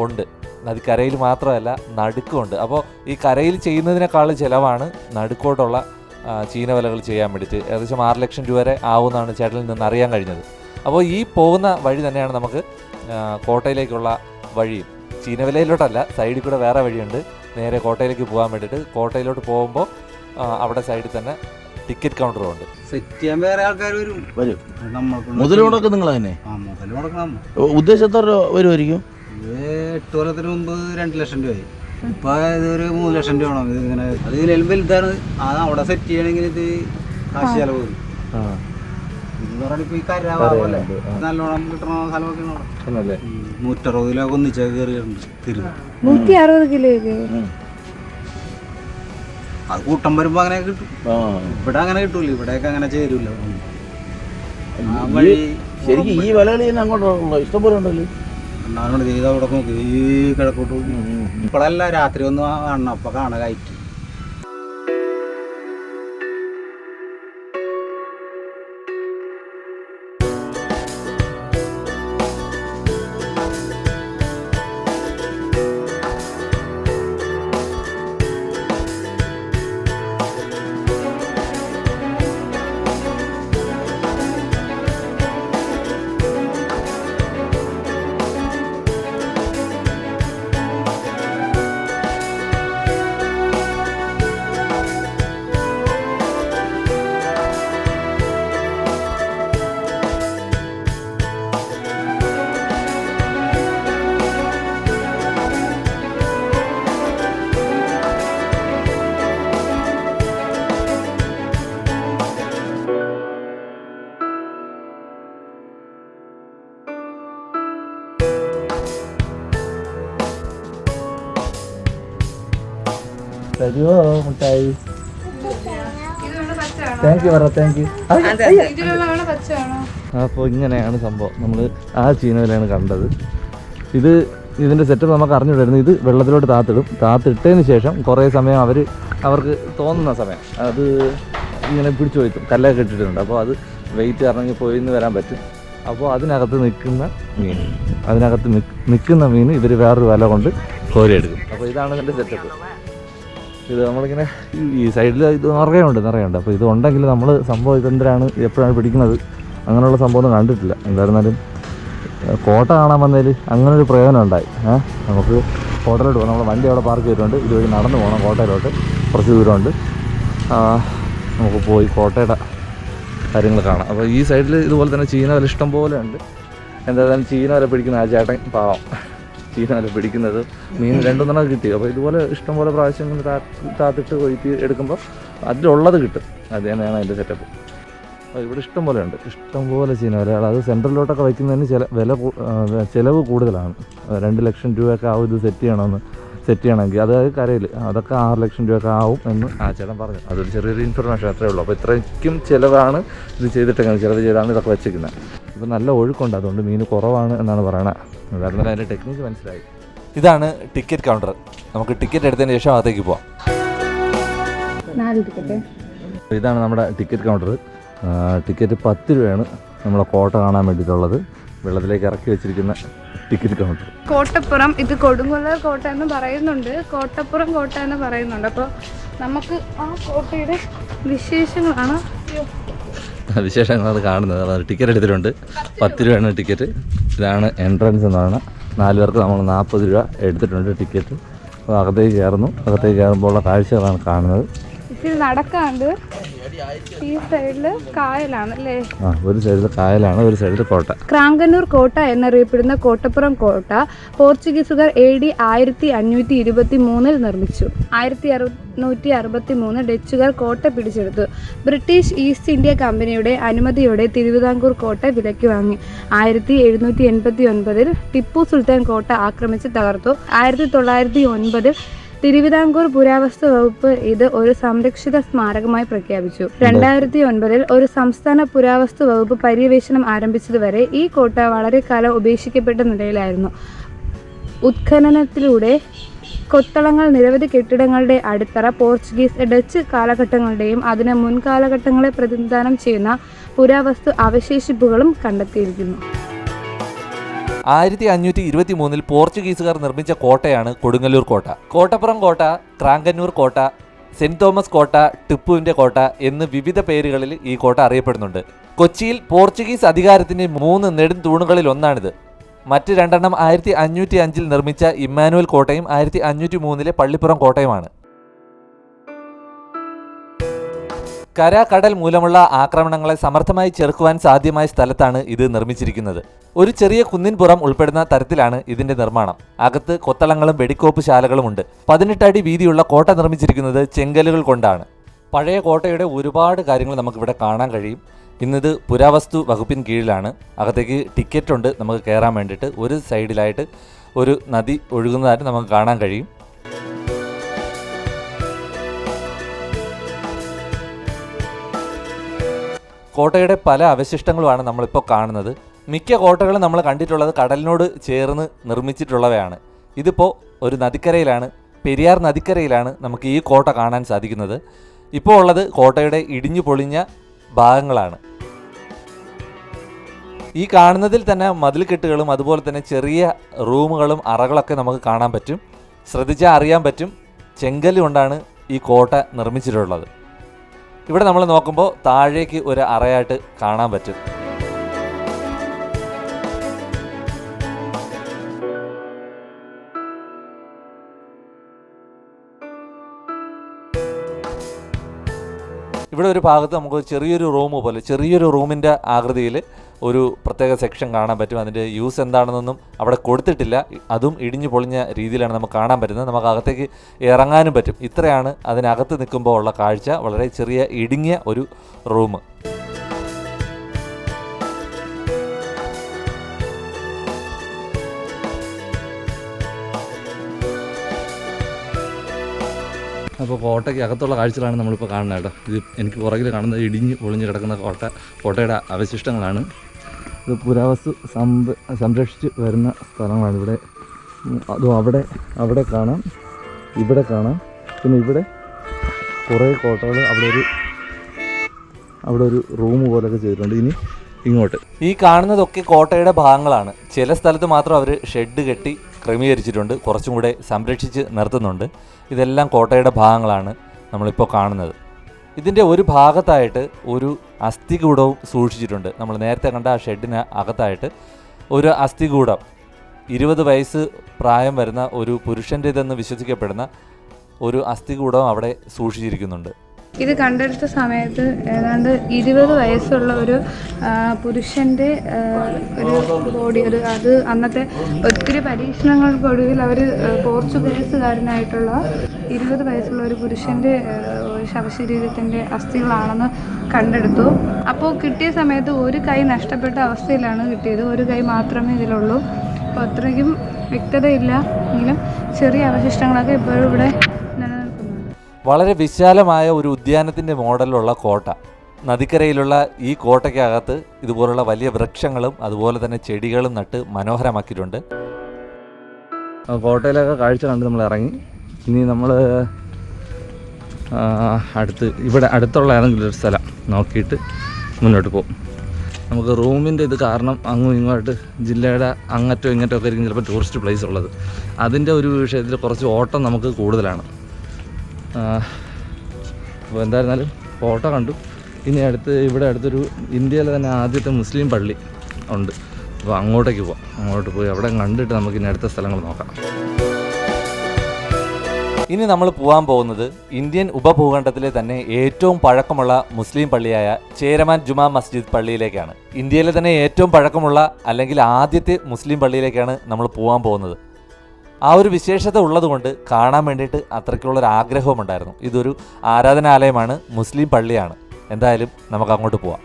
ഉണ്ട്. നദിക്കരയിൽ മാത്രമല്ല നടുക്കുമുണ്ട്. അപ്പോൾ ഈ കരയിൽ ചെയ്യുന്നതിനേക്കാൾ ചിലവാണ് നടുക്കോട്ടുള്ള ചീനവലകൾ ചെയ്യാൻ വേണ്ടിയിട്ട്. ഏകദേശം ആറ് ലക്ഷം രൂപ വരെ ആവുമെന്നാണ് ചേട്ടനിൽ നിന്ന് അറിയാൻ കഴിഞ്ഞത്. അപ്പോൾ ഈ പോകുന്ന വഴി തന്നെയാണ് നമുക്ക് കോട്ടയിലേക്കുള്ള വഴിയും. ചീനവലയിലോട്ടല്ല സൈഡിൽ കൂടെ വേറെ വഴിയുണ്ട്. നേരെ കോട്ടയിലേക്ക് പോകാൻ വേണ്ടിയിട്ട് കോട്ടയിലോട്ട് പോകുമ്പോൾ അവിടെ സൈഡിൽ തന്നെ ടിക്കറ്റ് കൗണ്ടറും ഉണ്ട്. സെറ്റ് ചെയ്യാൻ വേറെ ആൾക്കാർ വരും. വരും. മുതൽ മുടക്ക് നിങ്ങൾ തന്നെ? ഉദ്ദേശത്തോടെ വരുമായിരിക്കും? ഇത് എട്ട് കൊല്ലത്തിന് മുമ്പ് രണ്ട് ലക്ഷം രൂപയായി. ഇപ്പൊ ഇതൊരു മൂന്ന് ലക്ഷം രൂപ വേണം. ഇത് ഇങ്ങനെ അത് ഇതിലും വലുതാണ്. അത് അവിടെ സെറ്റ് ചെയ്യണമെങ്കിൽ ഇത് കാശ് ചെലവ്. വരും ഇത് പറഞ്ഞാൽ ഇപ്പൊ ഈ കര പോലെ നല്ലോണം കിട്ടണ സ്ഥലമൊക്കെ ആണ് അവിടെ. ആണല്ലേ? ഉം. നൂറ്ററുപത് കിലോ ഒന്നിച്ച കയറിയിട്ടുണ്ട് തിരുത് നൂറ്റി അറുപത് കിലോയ്ക്ക് അത് കൂട്ടം വരുമ്പോ അങ്ങനെ കിട്ടും. ആ. ഇവിടെ അങ്ങനെ കിട്ടൂല. ഇവിടെയൊക്കെ അങ്ങനെ ചേരൂല. ആ വഴി ശരിക്കും ഈ വിലകളി തന്നെ അങ്ങോട്ടുള്ള ഇഷ്ടംപോലെ ഉണ്ടല്ലോ. ഉണ്ടാകുന്നുണ്ട് ചെയ്ത് ഈ കിഴക്കോട്ട്. ഇപ്പോഴല്ല രാത്രി ഒന്ന് അണ്ണ അപ്പൊ കാണാൻ കയറ്റി പച്ചയാണോ താങ്ക് യു പറ താങ്ക് യു പച്ചയാണോ? അപ്പോൾ ഇങ്ങനെയാണ് സംഭവം. നമ്മൾ ആ ചീനവലയാണ് കണ്ടത്. ഇത് ഇതിന്റെ സെറ്റപ്പ് നമുക്ക് അറിഞ്ഞുവിടായിരുന്നു ഇത് വെള്ളത്തിലോട്ട് താത്തിടും. താത്തിട്ടതിന് ശേഷം കുറേ സമയം അവർ അവർക്ക് തോന്നുന്ന സമയം. അത് ഇങ്ങനെ പിടിച്ചു വയ്ക്കും കല്ലൊക്കെ ഇട്ടിട്ടുണ്ട്. അപ്പോൾ അത് വെയിറ്റ് ഇറങ്ങി പോയിന്ന് വരാൻ പറ്റും. അപ്പോൾ അതിനകത്ത് നിൽക്കുന്ന മീൻ. അതിനകത്ത് നിൽക്കുന്ന മീൻ ഇവർ വേറൊരു വല കൊണ്ട് കോരിയെടുക്കും. അപ്പോൾ ഇതാണ് എന്റെ സെറ്റപ്പ് ഇത് നമ്മളിങ്ങനെ ഈ- സൈഡിൽ ഇത് നിറയുണ്ട് നിറയുണ്ട് അപ്പോൾ ഇത് ഉണ്ടെങ്കിൽ നമ്മൾ സംഭവം ഇതെന്തിനാണ് എപ്പോഴാണ് പിടിക്കുന്നത്? അങ്ങനെയുള്ള സംഭവം ഒന്നും കണ്ടിട്ടില്ല. എന്തായിരുന്നാലും കോട്ട കാണാൻ വന്നതിൽ അങ്ങനെ ഒരു പ്രയോജനം ഉണ്ടായി. നമുക്ക് കോട്ടയിലോട്ട് പോകാം നമ്മൾ വണ്ടി അവിടെ പാർക്ക് ചെയ്തിട്ടുണ്ട്. ഇതുവഴി നടന്നു പോകണം കോട്ടയിലോട്ട്. കുറച്ച് ദൂരമുണ്ട്. നമുക്ക് പോയി കോട്ടയുടെ കാര്യങ്ങൾ കാണാം. അപ്പോൾ ഈ സൈഡിൽ ഇതുപോലെ തന്നെ ചീന വല ഇഷ്ടം പോലെ ഉണ്ട്. എന്തായാലും ചീന വല പിടിക്കുന്ന ആ ചേട്ടൻ പാവം. ചീന വല പിടിക്കുന്നത്. മീൻ രണ്ടുമൂന്നെണ്ണം കിട്ടി. അപ്പോൾ ഇതുപോലെ ഇഷ്ടംപോലെ പ്രാവശ്യം ഇങ്ങനെ താത്തിട്ട് കൊയ്ത്തി എടുക്കുമ്പോൾ അതിലുള്ളത് കിട്ടും. അത് തന്നെയാണ് അതിന്റെ സെറ്റപ്പ് അപ്പോൾ ഇവിടെ ഇഷ്ടംപോലെ ഉണ്ട്. ഇഷ്ടംപോലെ പോലെ ചീന വലകൾ. അത് സെൻട്രലിലോട്ടൊക്കെ വയ്ക്കുന്നതിന് ചില വില ചിലവ് കൂടുതലാണ്. രണ്ട് ലക്ഷം രൂപയൊക്കെ ആവും ഇത് സെറ്റ് ചെയ്യണമെന്ന്. സെറ്റ് ചെയ്യണമെങ്കിൽ. അതായത് കരയിൽ അതൊക്കെ ആറ് ലക്ഷം രൂപയൊക്കെ ആവും എന്ന് ആ ചേട്ടൻ പറഞ്ഞു. അതൊരു ചെറിയൊരു ഇൻഫർമേഷൻ അത്രേ ഉള്ളൂ. അപ്പോൾ ഇത്രയ്ക്കും ചിലവാണ് ഇത് ചെയ്തിട്ടെങ്കിൽ ചിലവ് ചെയ്താണ് ഇതൊക്കെ വെച്ചിരിക്കുന്നത്. ഇപ്പോൾ നല്ല ഒഴുക്കുണ്ട് അതുകൊണ്ട് മീൻ കുറവാണ് എന്നാണ് പറയണത് അതായിരുന്നു അതിന്റെ ടെക്നിക്ക് മനസ്സിലായി. ഇതാണ് ടിക്കറ്റ് കൗണ്ടർ നമുക്ക് ടിക്കറ്റ് എടുത്തതിന് ശേഷം അകത്തേക്ക് പോവാം. ഇതാണ് നമ്മുടെ ടിക്കറ്റ് കൗണ്ടർ ടിക്കറ്റ് പത്ത് രൂപയാണ് നമ്മളെ കോട്ട കാണാൻ വേണ്ടിയിട്ടുള്ളത്. വെള്ളത്തിലേക്ക് ഇറക്കി വെച്ചിരിക്കുന്ന ടിക്കറ്റ് കൗണ്ടർ കോട്ടപ്പുറം ഇത് കൊടുങ്ങല്ലൂർ കോട്ട എന്ന് പറയുന്നുണ്ട്. കോട്ടപ്പുറം കോട്ട എന്ന് പറയുന്നുണ്ട്. അപ്പോൾ നമുക്ക് ആ കോട്ടയുടെ വിശേഷങ്ങളാണ് വിശേഷങ്ങളാണ് കാണുന്നത്. ടിക്കറ്റ് എടുത്തിട്ടുണ്ട്. പത്ത് രൂപയാണ് ടിക്കറ്റ് ഇതാണ് എൻട്രൻസ് എന്ന് പറയുന്നത് നാല് പേർക്ക് നമ്മൾ നാൽപ്പത് രൂപ എടുത്തിട്ടുണ്ട് ടിക്കറ്റ് അപ്പോൾ അകത്തേക്ക് കയറുന്നു. അകത്തേക്ക് കയറുമ്പോൾ ഉള്ള കാഴ്ചകളാണ് കാണുന്നത്. നടക്കാണ്ട് ഈ സൈഡിൽ കായലാണ് അല്ലേ? ആ ഒരു സൈഡിൽ കായലാണ് ഒരു സൈഡിൽ കോട്ട. ക്രാങ്കന്നൂർ കോട്ട എന്നറിയപ്പെടുന്ന കോട്ടപ്പുറം കോട്ട പോർച്ചുഗീസുകാർ എ ഡി ആയിരത്തി അഞ്ഞൂറ്റി ഇരുപത്തി മൂന്നിൽ നിർമ്മിച്ചു. ആയിരത്തി അറുന്നൂറ്റി അറുപത്തി മൂന്ന് ഡച്ചുകാർ കോട്ട പിടിച്ചെടുത്തു. ബ്രിട്ടീഷ് ഈസ്റ്റ് ഇന്ത്യ കമ്പനിയുടെ അനുമതിയോടെ തിരുവിതാംകൂർ കോട്ട വിലയ്ക്ക് വാങ്ങി. ആയിരത്തി എഴുന്നൂറ്റി എൺപത്തി ഒൻപതിൽ ടിപ്പു സുൽത്താൻ കോട്ട ആക്രമിച്ച് തകർത്തു. ആയിരത്തി തൊള്ളായിരത്തി ഒൻപതിൽ തിരുവിതാംകൂർ പുരാവസ്തു വകുപ്പ് ഇത് ഒരു സംരക്ഷിത സ്മാരകമായി പ്രഖ്യാപിച്ചു. രണ്ടായിരത്തി ഒൻപതിൽ ഒരു സംസ്ഥാന പുരാവസ്തു വകുപ്പ് പര്യവേഷണം ആരംഭിച്ചതുവരെ ഈ കോട്ട വളരെ കാലം ഉപേക്ഷിക്കപ്പെട്ട നിലയിലായിരുന്നു. ഉത്ഖനനത്തിലൂടെ കൊത്തളങ്ങൾ നിരവധി കെട്ടിടങ്ങളുടെ അടിത്തറ പോർച്ചുഗീസ് ഡച്ച് കാലഘട്ടങ്ങളുടെയും അതിന് മുൻകാലഘട്ടങ്ങളെ പ്രതിനിധാനം ചെയ്യുന്ന പുരാവസ്തു അവശേഷിപ്പുകളും കണ്ടെത്തിയിരിക്കുന്നു. ആയിരത്തി അഞ്ഞൂറ്റി ഇരുപത്തി മൂന്നിൽ പോർച്ചുഗീസുകാർ നിർമ്മിച്ച കോട്ടയാണ് കൊടുങ്ങല്ലൂർ കോട്ട. കോട്ടപ്പുറം കോട്ട ക്രാങ്കന്നൂർ കോട്ട സെന്റ് തോമസ് കോട്ട ടിപ്പുവിന്റെ കോട്ട എന്ന് വിവിധ പേരുകളിൽ ഈ കോട്ട അറിയപ്പെടുന്നുണ്ട്. കൊച്ചിയിൽ പോർച്ചുഗീസ് അധികാരത്തിന്റെ മൂന്ന് നെടും തൂണുകളിൽ ഒന്നാണിത്. മറ്റ് രണ്ടെണ്ണം ആയിരത്തി അഞ്ഞൂറ്റി അഞ്ചിൽ നിർമ്മിച്ച ഇമ്മാനുവൽ കോട്ടയും ആയിരത്തി അഞ്ഞൂറ്റി മൂന്നിലെ പള്ളിപ്പുറം കോട്ടയുമാണ്. കര കടൽ മൂലമുള്ള ആക്രമണങ്ങളെ സമർത്ഥമായി ചെറുക്കുവാൻ സാധ്യമായ സ്ഥലത്താണ് ഇത് നിർമ്മിച്ചിരിക്കുന്നത്. ഒരു ചെറിയ കുന്നിൻപുറം ഉൾപ്പെടുന്ന തരത്തിലാണ് ഇതിന്റെ നിർമ്മാണം. അകത്ത് കൊത്തളങ്ങളും വെടിക്കോപ്പ് ശാലകളും ഉണ്ട്. പതിനെട്ടടി വീതിയുള്ള കോട്ട നിർമ്മിച്ചിരിക്കുന്നത് ചെങ്കലുകൾ കൊണ്ടാണ്. പഴയ കോട്ടയുടെ ഒരുപാട് കാര്യങ്ങൾ നമുക്കിവിടെ കാണാൻ കഴിയും. ഇന്നിത് പുരാവസ്തു വകുപ്പിൻ കീഴിലാണ്. അകത്തേക്ക് ടിക്കറ്റ് ഉണ്ട് നമുക്ക് കയറാൻ വേണ്ടിയിട്ട്. ഒരു സൈഡിലായിട്ട് ഒരു നദി ഒഴുകുന്നതായിട്ട് നമുക്ക് കാണാൻ കഴിയും. കോട്ടയുടെ പല അവശിഷ്ടങ്ങളുമാണ് നമ്മളിപ്പോൾ കാണുന്നത്. മിക്ക കോട്ടകളും നമ്മൾ കണ്ടിട്ടുള്ളത് കടലിനോട് ചേർന്ന് നിർമ്മിച്ചിട്ടുള്ളവയാണ്. ഇതിപ്പോൾ ഒരു നദിക്കരയിലാണ് പെരിയാർ നദിക്കരയിലാണ് നമുക്ക് ഈ കോട്ട കാണാൻ സാധിക്കുന്നത്. ഇപ്പോൾ ഉള്ളത് കോട്ടയുടെ ഇടിഞ്ഞു പൊളിഞ്ഞ ഭാഗങ്ങളാണ്. ഈ കാണുന്നതിൽ തന്നെ മതിൽക്കെട്ടുകളും അതുപോലെ തന്നെ ചെറിയ റൂമുകളും അറകളൊക്കെ നമുക്ക് കാണാൻ പറ്റും. ശ്രദ്ധിച്ചാൽ അറിയാൻ പറ്റും. ചെങ്കൽ കൊണ്ടാണ് ഈ കോട്ട നിർമ്മിച്ചിട്ടുള്ളത്. ഇവിടെ നമ്മൾ നോക്കുമ്പോൾ താഴേക്ക് ഒരു അറയായിട്ട് കാണാൻ പറ്റും. ഇവിടെ ഒരു ഭാഗത്ത് നമുക്ക് ചെറിയൊരു റൂം പോലെ ചെറിയൊരു റൂമിന്റെ ആകൃതിയിൽ ഒരു പ്രത്യേക സെക്ഷൻ കാണാൻ പറ്റും. അതിന്റെ യൂസ് എന്താണെന്നൊന്നും അവിടെ കൊടുത്തിട്ടില്ല. അതും ഇടിഞ്ഞു പൊളിഞ്ഞ രീതിയിലാണ് നമുക്ക് കാണാൻ പറ്റുന്നത്. നമുക്ക് അകത്തേക്ക് ഇറങ്ങാനും പറ്റും. ഇത്രയാണ് അതിനകത്ത് നിൽക്കുമ്പോൾ ഉള്ള കാഴ്ച. വളരെ ചെറിയ ഇടുങ്ങിയ ഒരു റൂം. അപ്പോൾ കോട്ടയ്ക്ക് അകത്തുള്ള കാഴ്ചകളാണ് നമ്മളിപ്പോൾ കാണുന്നത് കേട്ടോ. ഇത് എനിക്ക് പുറകിൽ കാണുന്നത് ഇടിഞ്ഞ് പൊളിഞ്ഞ് കിടക്കുന്ന കോട്ട കോട്ടയുടെ അവശിഷ്ടങ്ങളാണ്. ഇത് പുരാവസ്തു സംര സംരക്ഷിച്ച് വരുന്ന സ്ഥലമാണ് ഇവിടെ. അതും അവിടെ അവിടെ കാണാം ഇവിടെ കാണാം. പിന്നെ ഇവിടെ കുറേ കോട്ടകൾ അവിടെ ഒരു അവിടെ ഒരു റൂം പോലൊക്കെ ചെയ്തിട്ടുണ്ട്. ഇനി ഇങ്ങോട്ട്. ഈ കാണുന്നതൊക്കെ കോട്ടയുടെ ഭാഗങ്ങളാണ്. ചില സ്ഥലത്ത് മാത്രം അവർ ഷെഡ് കെട്ടി ക്രമീകരിച്ചിട്ടുണ്ട്. കുറച്ചും കൂടെ സംരക്ഷിച്ച് നിർത്തുന്നുണ്ട്. ഇതെല്ലാം കോട്ടയുടെ ഭാഗങ്ങളാണ് നമ്മളിപ്പോൾ കാണുന്നത്. ഇതിന്റെ ഒരു ഭാഗത്തായിട്ട് ഒരു അസ്ഥികൂടവും സൂക്ഷിച്ചിട്ടുണ്ട്. നമ്മൾ നേരത്തെ കണ്ട ആ ഷെഡിന് അകത്തായിട്ട് ഒരു അസ്ഥികൂടം. ഇരുപത് വയസ്സ് പ്രായം വരുന്ന ഒരു പുരുഷന്റേതെന്ന് വിശ്വസിക്കപ്പെടുന്ന ഒരു അസ്ഥികൂടം അവിടെ സൂക്ഷിച്ചിരിക്കുന്നുണ്ട്. ഇത് കണ്ടെടുത്ത സമയത്ത് ഏതാണ്ട് ഇരുപത് വയസ്സുള്ള ഒരു പുരുഷന്റെ ഒരു ബോഡി ഒരു അത് അന്നത്തെ ഒത്തിരി പരീക്ഷണങ്ങൾക്കൊടുവിൽ അവർ പോർച്ചുഗീസുകാരനായിട്ടുള്ള ഇരുപത് വയസ്സുള്ള ഒരു പുരുഷന്റെ ശവശരീരത്തിന്റെ അസ്ഥികളാണെന്ന് കണ്ടെടുത്തു. അപ്പോൾ കിട്ടിയ സമയത്ത് ഒരു കൈ നഷ്ടപ്പെട്ട അവസ്ഥയിലാണ് കിട്ടിയത്. ഒരു കൈ മാത്രമേ ഇതിലുള്ളൂ. അപ്പോൾ അത്രയ്ക്കും വ്യക്തതയില്ല. എങ്കിലും ചെറിയ അവശിഷ്ടങ്ങളൊക്കെ ഇപ്പോഴും ഇവിടെ വളരെ വിശാലമായ ഒരു ഉദ്യാനത്തിന്റെ മോഡലുള്ള കോട്ട. നദിക്കരയിലുള്ള ഈ കോട്ടയ്ക്കകത്ത് ഇതുപോലുള്ള വലിയ വൃക്ഷങ്ങളും അതുപോലെ തന്നെ ചെടികളും നട്ട് മനോഹരമാക്കിയിട്ടുണ്ട്. കോട്ടയിലൊക്കെ കാഴ്ച കണ്ട് നമ്മൾ ഇറങ്ങി. ഇനി നമ്മൾ അടുത്ത് ഇവിടെ അടുത്തുള്ള ഏതെങ്കിലും ഒരു സ്ഥലം നോക്കിയിട്ട് മുന്നോട്ട് പോകും. നമുക്ക് റൂമിന്റെ ഇത് കാരണം അങ്ങും ഇങ്ങോട്ട് ജില്ലയുടെ അങ്ങറ്റോ ഇങ്ങറ്റോ ഒക്കെ ആയിരിക്കും ചിലപ്പോൾ ടൂറിസ്റ്റ് പ്ലേസ് ഉള്ളത്. അതിന്റെ ഒരു വിഷയത്തിൽ കുറച്ച് ഓട്ടം നമുക്ക് കൂടുതലാണ്. അപ്പോൾ എന്തായിരുന്നാലും ഫോട്ടോ കണ്ടു. ഇനി അടുത്ത് ഇവിടെ അടുത്തൊരു ഇന്ത്യയിലെ തന്നെ ആദ്യത്തെ മുസ്ലിം പള്ളി ഉണ്ട്. അപ്പോൾ അങ്ങോട്ടേക്ക് പോവാം. അങ്ങോട്ട് പോയി അവിടെ കണ്ടിട്ട് നമുക്ക് ഇനി അടുത്ത സ്ഥലങ്ങൾ നോക്കാം. ഇനി നമ്മൾ പോകാൻ പോകുന്നത് ഇന്ത്യൻ ഉപഭൂഖണ്ഡത്തിലെ തന്നെ ഏറ്റവും പഴക്കമുള്ള മുസ്ലിം പള്ളിയായ ചേരമാൻ ജുമാ മസ്ജിദ് പള്ളിയിലേക്കാണ്. ഇന്ത്യയിലെ തന്നെ ഏറ്റവും പഴക്കമുള്ള അല്ലെങ്കിൽ ആദ്യത്തെ മുസ്ലിം പള്ളിയിലേക്കാണ് നമ്മൾ പോകാൻ പോകുന്നത്. ആ ഒരു വിശേഷത ഉള്ളതുകൊണ്ട് കാണാൻ വേണ്ടിയിട്ട് അത്രയ്ക്കുള്ള ഒരു ആഗ്രഹവും ഉണ്ടായിരുന്നു ഇതൊരു ആരാധനാലയമാണ് മുസ്ലിം പള്ളിയാണ്. എന്തായാലും നമുക്ക് അങ്ങോട്ട് പോവാം.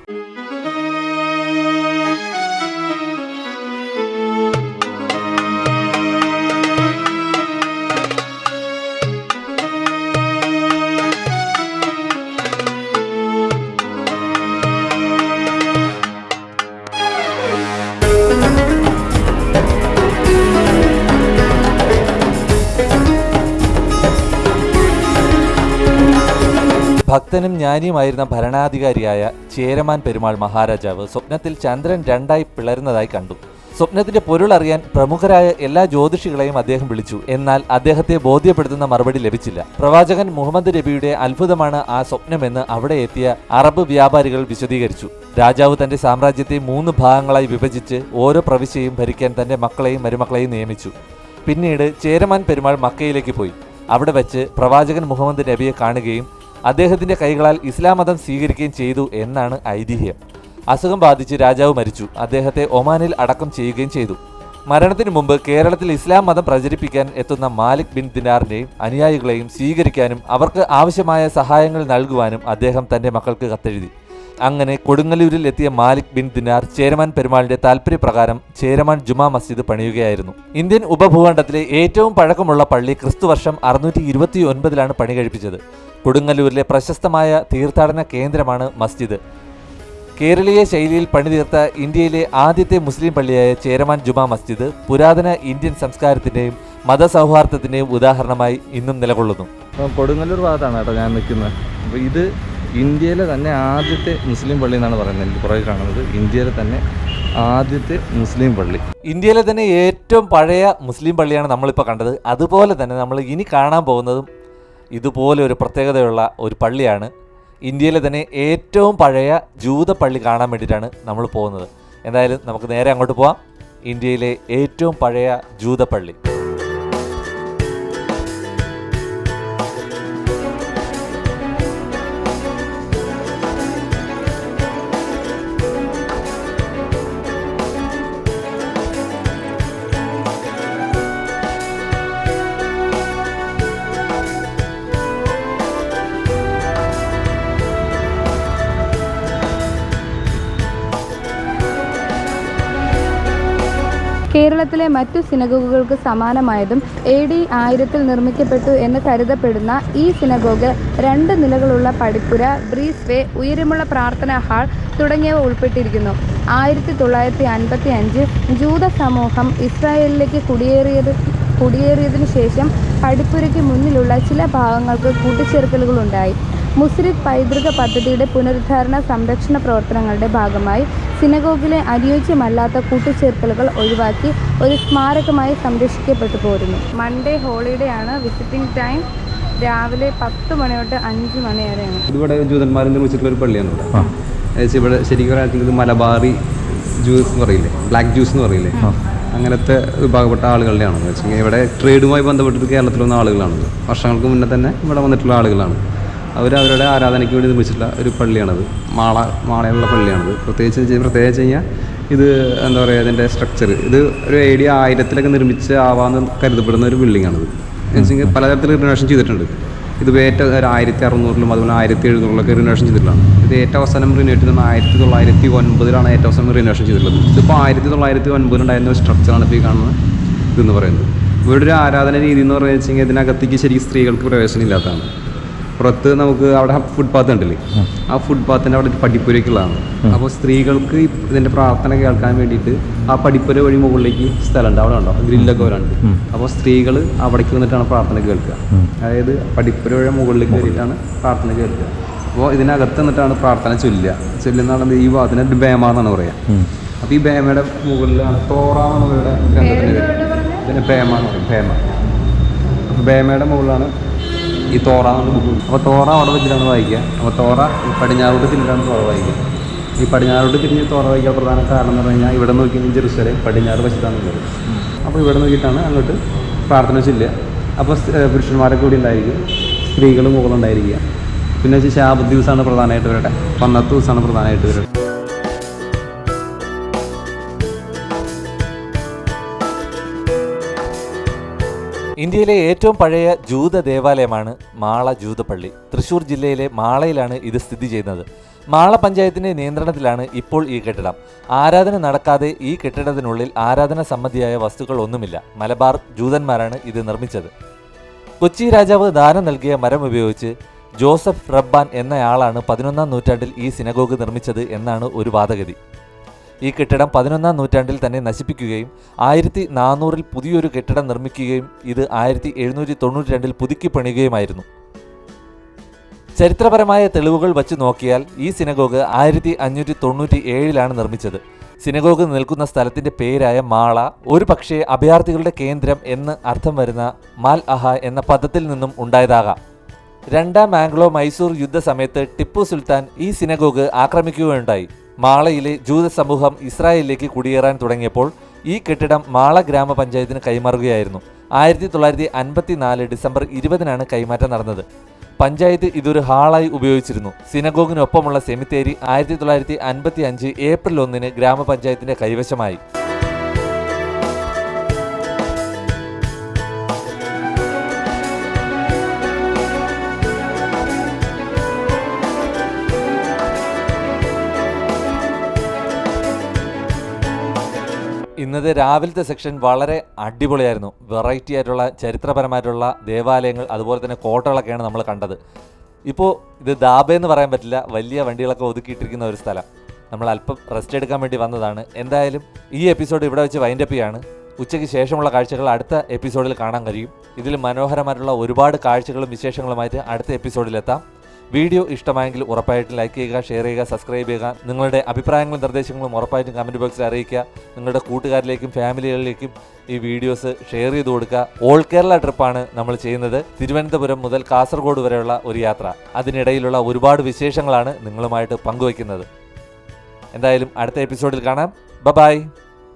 ഭക്തനും ജ്ഞാനിയുമായിരുന്ന ഭരണാധികാരിയായ ചേരമാൻ പെരുമാൾ മഹാരാജാവ് സ്വപ്നത്തിൽ ചന്ദ്രൻ രണ്ടായി പിളരുന്നതായി കണ്ടു. സ്വപ്നത്തിന്റെ പൊരുൾ അറിയാൻ പ്രമുഖരായ എല്ലാ ജ്യോതിഷികളെയും അദ്ദേഹം വിളിച്ചു. എന്നാൽ അദ്ദേഹത്തെ ബോധ്യപ്പെടുത്തുന്ന മറുപടി ലഭിച്ചില്ല. പ്രവാചകൻ മുഹമ്മദ് നബിയുടെ അത്ഭുതമാണ് ആ സ്വപ്നമെന്ന് അവിടെ എത്തിയ അറബ് വ്യാപാരികൾ വിശദീകരിച്ചു. രാജാവ് തന്റെ സാമ്രാജ്യത്തെ മൂന്ന് ഭാഗങ്ങളായി വിഭജിച്ച് ഓരോ പ്രവിശ്യയും ഭരിക്കാൻ തന്റെ മക്കളെയും മരുമക്കളെയും നിയമിച്ചു. പിന്നീട് ചേരമാൻ പെരുമാൾ മക്കയിലേക്ക് പോയി. അവിടെ വെച്ച് പ്രവാചകൻ മുഹമ്മദ് നബിയെ കാണുകയും അദ്ദേഹത്തിന്റെ കൈകളാൽ ഇസ്ലാം മതം സ്വീകരിക്കുകയും ചെയ്തു എന്നാണ് ഐതിഹ്യം. അസുഖം ബാധിച്ച് രാജാവ് മരിച്ചു. അദ്ദേഹത്തെ ഒമാനിൽ അടക്കം ചെയ്യുകയും ചെയ്തു. മരണത്തിന് മുമ്പ് കേരളത്തിൽ ഇസ്ലാം മതം പ്രചരിപ്പിക്കാൻ എത്തുന്ന മാലിക് ബിൻ ദിനാറിനെയും അനുയായികളെയും സ്വീകരിക്കാനും അവർക്ക് ആവശ്യമായ സഹായങ്ങൾ നൽകുവാനും അദ്ദേഹം തന്റെ മക്കൾക്ക് കത്തെഴുതി. അങ്ങനെ കൊടുങ്ങല്ലൂരിൽ എത്തിയ മാലിക് ബിൻ ദിനാർ ചേരമാൻ പെരുമാളിന്റെ താൽപര്യപ്രകാരം ചേരമാൻ ജുമാ മസ്ജിദ് പണിയുകയായിരുന്നു. ഇന്ത്യൻ ഉപഭൂഖണ്ഡത്തിലെ ഏറ്റവും പഴക്കമുള്ള പള്ളി ക്രിസ്തുവർഷം അറുന്നൂറ്റി ഇരുപത്തി ഒൻപതിലാണ് പണി കഴിപ്പിച്ചത്. കൊടുങ്ങല്ലൂരിലെ പ്രശസ്തമായ തീർത്ഥാടന കേന്ദ്രമാണ് മസ്ജിദ്. കേരളീയ ശൈലിയിൽ പണിതീർത്ത ഇന്ത്യയിലെ ആദ്യത്തെ മുസ്ലിം പള്ളിയായ ചേരമാൻ ജുമാ മസ്ജിദ് പുരാതന ഇന്ത്യൻ സംസ്കാരത്തിന്റെയും മതസൗഹാർദ്ദത്തിന്റെയും ഉദാഹരണമായി ഇന്നും നിലകൊള്ളുന്നു. കൊടുങ്ങല്ലൂർ ഭാഗത്താണ് കേട്ടോ ഞാൻ നിൽക്കുന്നത്. അപ്പോൾ ഇത് ഇന്ത്യയിലെ തന്നെ ആദ്യത്തെ മുസ്ലിം പള്ളി എന്നാണ് പറയുന്നത്. എനിക്ക് പുറകെ കാണുന്നത് ഇന്ത്യയിലെ തന്നെ ആദ്യത്തെ മുസ്ലിം പള്ളി. ഇന്ത്യയിലെ തന്നെ ഏറ്റവും പഴയ മുസ്ലിം പള്ളിയാണ് നമ്മളിപ്പോൾ കണ്ടത്. അതുപോലെ തന്നെ നമ്മൾ ഇനി കാണാൻ പോകുന്നതും ഇതുപോലെ ഒരു പ്രത്യേകതയുള്ള ഒരു പള്ളിയാണ്. ഇന്ത്യയിലെ തന്നെ ഏറ്റവും പഴയ ജൂത പള്ളി കാണാൻ വേണ്ടിയിട്ടാണ് നമ്മൾ പോകുന്നത്. എന്തായാലും നമുക്ക് നേരെ അങ്ങോട്ട് പോവാം. ഇന്ത്യയിലെ ഏറ്റവും പഴയ ജൂത പള്ളി. കേരളത്തിലെ മറ്റു സിനഗോഗുകൾക്ക് സമാനമായതും എ ഡി ആയിരത്തിൽ നിർമ്മിക്കപ്പെട്ടു എന്ന് കരുതപ്പെടുന്ന ഈ സിനഗോഗ് രണ്ട് നിലകളുള്ള പടിപ്പുര ബ്രീസ് വേ ഉയരമുള്ള പ്രാർത്ഥനാ ഹാൾ തുടങ്ങിയവ ഉൾപ്പെട്ടിരിക്കുന്നു. ആയിരത്തി തൊള്ളായിരത്തി അൻപത്തി അഞ്ച് ജൂത സമൂഹം ഇസ്രായേലിലേക്ക് കുടിയേറിയത് കുടിയേറിയതിനു ശേഷം പടിപ്പുരയ്ക്ക് മുന്നിലുള്ള ചില ഭാഗങ്ങൾക്ക് കൂട്ടിച്ചേർക്കലുകളുണ്ടായി. മുസ്ലിം പൈതൃക പദ്ധതിയുടെ പുനരുദ്ധാരണ സംരക്ഷണ പ്രവർത്തനങ്ങളുടെ ഭാഗമായി സിനഗോഗിലെ അനുയോജ്യമല്ലാത്ത കൂട്ടിച്ചേർക്കലുകൾ ഒഴിവാക്കി ഒരു സ്മാരകമായി സംരക്ഷിക്കപ്പെട്ടു പോരുന്നു. മൺഡേ ഹോളിഡേ ആണ് വിസിറ്റിംഗ് ടൈം രാവിലെ പത്ത് മണി തൊട്ട് അഞ്ച് മണി വരെയാണ്. ഇവിടെ ജൂതന്മാർ നിർമ്മിച്ചിട്ടുള്ള ഒരു പള്ളിയാണ് ഇവിടെ. ഇവിടെ ശരിക്കും പറയുന്നത് മലബാറി ജ്യൂസ് എന്ന് പറയില്ലേ? ബ്ലാക്ക് ജ്യൂസ് എന്ന് പറയില്ലേ? അങ്ങനത്തെ വിഭാഗപ്പെട്ട ആളുകളുടെയാണെന്ന് വെച്ചാൽ ഇവിടെ ട്രേഡുമായി ബന്ധപ്പെട്ടിട്ട് കേരളത്തിലുള്ള വന്ന ആളുകളാണ്. വർഷങ്ങൾക്ക് മുന്നേ തന്നെ ഇവിടെ വന്നിട്ടുള്ള ആളുകളാണ്. അവർ അവരുടെ ആരാധനയ്ക്ക് വേണ്ടി നിർമ്മിച്ചിട്ടുള്ള ഒരു പള്ളിയാണത്. മാള മാളയുള്ള പള്ളിയാണത്. പ്രത്യേകിച്ച് പ്രത്യേകിച്ച് കഴിഞ്ഞാൽ ഇത് എന്താ പറയുക ഇതിന്റെ സ്ട്രക്ചർ ഇത് ഒരു ഡി ആയിരത്തിലൊക്കെ നിർമ്മിച്ച് ആവാന്ന് കരുതപ്പെടുന്ന ഒരു ബിൽഡിങ്ങാണിത് വെച്ചെങ്കിൽ പലതരത്തിൽ റിനോവേഷൻ ചെയ്തിട്ടുണ്ട്. ഇത് ഏറ്റവും ഒരു ആയിരത്തി അറുന്നൂറിലും അതുപോലെ ആയിരത്തി എഴുന്നൂറിലൊക്കെ റിനോവേഷൻ ചെയ്തിട്ടുള്ളതാണ്. ഇത് ഏറ്റവും അവസാനം റിനോവേറ്റ് ചെയ്തത് ആയിരത്തി തൊള്ളായിരത്തി ഒൻപതിലാണ് ഏറ്റവും അവസാനം റിനോവേഷൻ ചെയ്തിട്ടുള്ളത്. ഇതിപ്പോൾ ആയിരത്തി തൊള്ളായിരത്തി ഒൻപതിലുണ്ടായിരുന്ന ഒരു സ്ട്രക്ചറാണ് ഇപ്പോൾ ഈ കാണുന്നത് ഇതെന്ന് പറയുന്നത്. ഇവിടെ ഒരു ആരാധന രീതി എന്ന് പറഞ്ഞു വെച്ചെങ്കിൽ ഇതിനകത്തേക്ക് ശരിക്കും സ്ത്രീകൾക്ക് പ്രവേശനം ഇല്ലാത്തതാണ് പുറത്ത് നമുക്ക് അവിടെ ഫുട്പാത്ത് ഉണ്ടല്ലേ? ആ. ഫുട്പാത്തിന്റെ അവിടെ ഒരു പടിപ്പുരയ്ക്കുള്ളതാണ്. അപ്പോൾ സ്ത്രീകൾക്ക് ഇതിന്റെ ഇതിന്റെ പ്രാർത്ഥന കേൾക്കാൻ വേണ്ടിയിട്ട് ആ പടിപ്പുര വഴി മുകളിലേക്ക് സ്ഥലമുണ്ട്. അവിടെ ഉണ്ടോ? ഗ്രില്ലൊക്കെ വരാണ്ട് അപ്പോൾ സ്ത്രീകൾ അവിടേക്ക് വന്നിട്ടാണ് പ്രാർത്ഥന കേൾക്കുക. അതായത് പടിപ്പുര വഴി മുകളിലേക്ക് കയറിയിട്ടാണ് പ്രാർത്ഥന കേൾക്കുക. അപ്പോൾ ഇതിനകത്ത് നിന്നിട്ടാണ് പ്രാർത്ഥന ചൊല്ലുക. ചൊല്ലുന്നതാണ് ഈ അതിനെ ബേമ എന്നാണ് പറയുക. അപ്പോൾ ഈ ബേമയുടെ മുകളിലാണ് തോറ എന്നാണ് ഇവരുടെ ഗ്രന്ഥത്തിന്റെ പേര് ഇതിനെ ബേമ എന്ന് പറയും. ബേമ. അപ്പോൾ ബേമയുടെ മുകളിലാണ് ഈ തോറ എന്നുള്ള ബുക്ക് അപ്പോൾ തോറ അവിടെ വെച്ചിട്ടാണ് വായിക്കുക. അപ്പോൾ തോറ ഈ പടിഞ്ഞാറോട്ട് തിരിഞ്ഞാണ് തോറ വായിക്കുക. ഈ പടിഞ്ഞാറോട്ട് തിരിഞ്ഞ് തോറ വായിക്കാൻ പ്രധാന കാരണം എന്ന് പറഞ്ഞു കഴിഞ്ഞാൽ ഇവിടെ നോക്കി ജെറുസലേം പടിഞ്ഞാറ് വശത്താണ് ഉള്ളത്. അപ്പോൾ ഇവിടെ നോക്കിയിട്ടാണ് അങ്ങോട്ട് പ്രാർത്ഥന ചൊല്ലുക. അപ്പോൾ പുരുഷന്മാരെ കൂടി ഉണ്ടായിരിക്കും. സ്ത്രീകൾ മുകളുണ്ടായിരിക്കുക പിന്നെ വെച്ചാൽ ശാപ ദിവസമാണ് പ്രധാനമായിട്ട് വരട്ടെ പന്നത്ത് ദിവസമാണ് പ്രധാനമായിട്ട് വരട്ടെ ഇന്ത്യയിലെ ഏറ്റവും പഴയ ജൂത ദേവാലയമാണ് മാള ജൂതപ്പള്ളി. തൃശൂർ ജില്ലയിലെ മാളയിലാണ് ഇത് സ്ഥിതി ചെയ്യുന്നത്. മാള പഞ്ചായത്തിന്റെ നിയന്ത്രണത്തിലാണ് ഇപ്പോൾ ഈ കെട്ടിടം. ആരാധന നടക്കാതെ ഈ കെട്ടിടത്തിനുള്ളിൽ ആരാധന സംബന്ധിയായ വസ്തുക്കൾ ഒന്നുമില്ല. മലബാർ ജൂതന്മാരാണ് ഇത് നിർമ്മിച്ചത്. കൊച്ചി രാജാവ് ദാനം നൽകിയ മരം ഉപയോഗിച്ച് ജോസഫ് റബ്ബാൻ എന്നയാളാണ് പതിനൊന്നാം നൂറ്റാണ്ടിൽ ഈ സിനഗോഗ് നിർമ്മിച്ചത് എന്നാണ് ഒരു വാദഗതി. ഈ കെട്ടിടം പതിനൊന്നാം നൂറ്റാണ്ടിൽ തന്നെ നശിപ്പിക്കുകയും ആയിരത്തി നാനൂറിൽ പുതിയൊരു കെട്ടിടം നിർമ്മിക്കുകയും ഇത് ആയിരത്തി എഴുന്നൂറ്റി തൊണ്ണൂറ്റി രണ്ടിൽ പുതുക്കി പണിയുകയുമായിരുന്നു. ചരിത്രപരമായ തെളിവുകൾ വച്ച് നോക്കിയാൽ ഈ സിനഗോഗ് ആയിരത്തി അഞ്ഞൂറ്റി തൊണ്ണൂറ്റി ഏഴിലാണ് നിർമ്മിച്ചത്. സിനഗോഗ് നിൽക്കുന്ന സ്ഥലത്തിന്റെ പേരായ മാള ഒരു പക്ഷേ അഭയാർത്ഥികളുടെ കേന്ദ്രം എന്ന് അർത്ഥം വരുന്ന മാൽ അഹ എന്ന പദത്തിൽ നിന്നും ഉണ്ടായതാകാം. രണ്ടാം ആംഗ്ലോ മൈസൂർ യുദ്ധസമയത്ത് ടിപ്പു സുൽത്താൻ ഈ സിനഗോഗ് ആക്രമിക്കുകയുണ്ടായി. മാളയിലെ ജൂത സമൂഹം ഇസ്രായേലിലേക്ക് കുടിയേറാൻ തുടങ്ങിയപ്പോൾ ഈ കെട്ടിടം മാള ഗ്രാമപഞ്ചായത്തിന് കൈമാറുകയായിരുന്നു. ആയിരത്തി തൊള്ളായിരത്തി അൻപത്തിനാല് ഡിസംബർ ഇരുപതിനാണ് കൈമാറ്റം നടന്നത്. പഞ്ചായത്ത് ഇതൊരു ഹാളായി ഉപയോഗിച്ചിരുന്നു. സിനഗോഗിനൊപ്പമുള്ള സെമിത്തേരി ആയിരത്തി തൊള്ളായിരത്തി അൻപത്തി അഞ്ച് ഏപ്രിൽ ഒന്നിന് ഗ്രാമപഞ്ചായത്തിന്റെ കൈവശമായി. ഇന്നത്തെ രാവിലത്തെ സെക്ഷൻ വളരെ അടിപൊളിയായിരുന്നു. വെറൈറ്റി ആയിട്ടുള്ള ചരിത്രപരമായിട്ടുള്ള ദേവാലയങ്ങൾ അതുപോലെ തന്നെ കോട്ടകളൊക്കെയാണ് നമ്മൾ കണ്ടത്. ഇപ്പോൾ ഇത് ദാബ എന്ന് പറയാൻ പറ്റില്ല വലിയ വണ്ടികളൊക്കെ ഒതുക്കിയിട്ടിരിക്കുന്ന ഒരു സ്ഥലം. നമ്മൾ അല്പം റെസ്റ്റ് എടുക്കാൻ വേണ്ടി വന്നതാണ്. എന്തായാലും ഈ എപ്പിസോഡ് ഇവിടെ വെച്ച് വൈൻഡപ്പ് ചെയ്യാണ്. ഉച്ചയ്ക്ക് ശേഷമുള്ള കാഴ്ചകൾ അടുത്ത എപ്പിസോഡിൽ കാണാൻ കഴിയും. ഇതിൽ മനോഹരമായിട്ടുള്ള ഒരുപാട് കാഴ്ചകളും വിശേഷങ്ങളുമായിട്ട് അടുത്ത എപ്പിസോഡിലെത്താം വീഡിയോ ഇഷ്ടമായെങ്കിൽ ഉറപ്പായിട്ടും ലൈക്ക് ചെയ്യുക ഷെയർ ചെയ്യുക സബ്സ്ക്രൈബ് ചെയ്യുക. നിങ്ങളുടെ അഭിപ്രായങ്ങളും നിർദ്ദേശങ്ങളും ഉറപ്പായിട്ടും കമന്റ് ബോക്സിൽ അറിയിക്കുക. നിങ്ങളുടെ കൂട്ടുകാരിലേക്കും ഫാമിലികളിലേക്കും ഈ വീഡിയോസ് ഷെയർ ചെയ്ത് കൊടുക്കുക. ഓൾ കേരള ട്രിപ്പാണ് നമ്മൾ ചെയ്യുന്നത്. തിരുവനന്തപുരം മുതൽ കാസർഗോഡ് വരെയുള്ള ഒരു യാത്ര. അതിനിടയിലുള്ള ഒരുപാട് വിശേഷങ്ങളാണ് നിങ്ങളുമായിട്ട് പങ്കുവയ്ക്കുന്നത്. എന്തായാലും അടുത്ത എപ്പിസോഡിൽ കാണാം. ബ ബായ്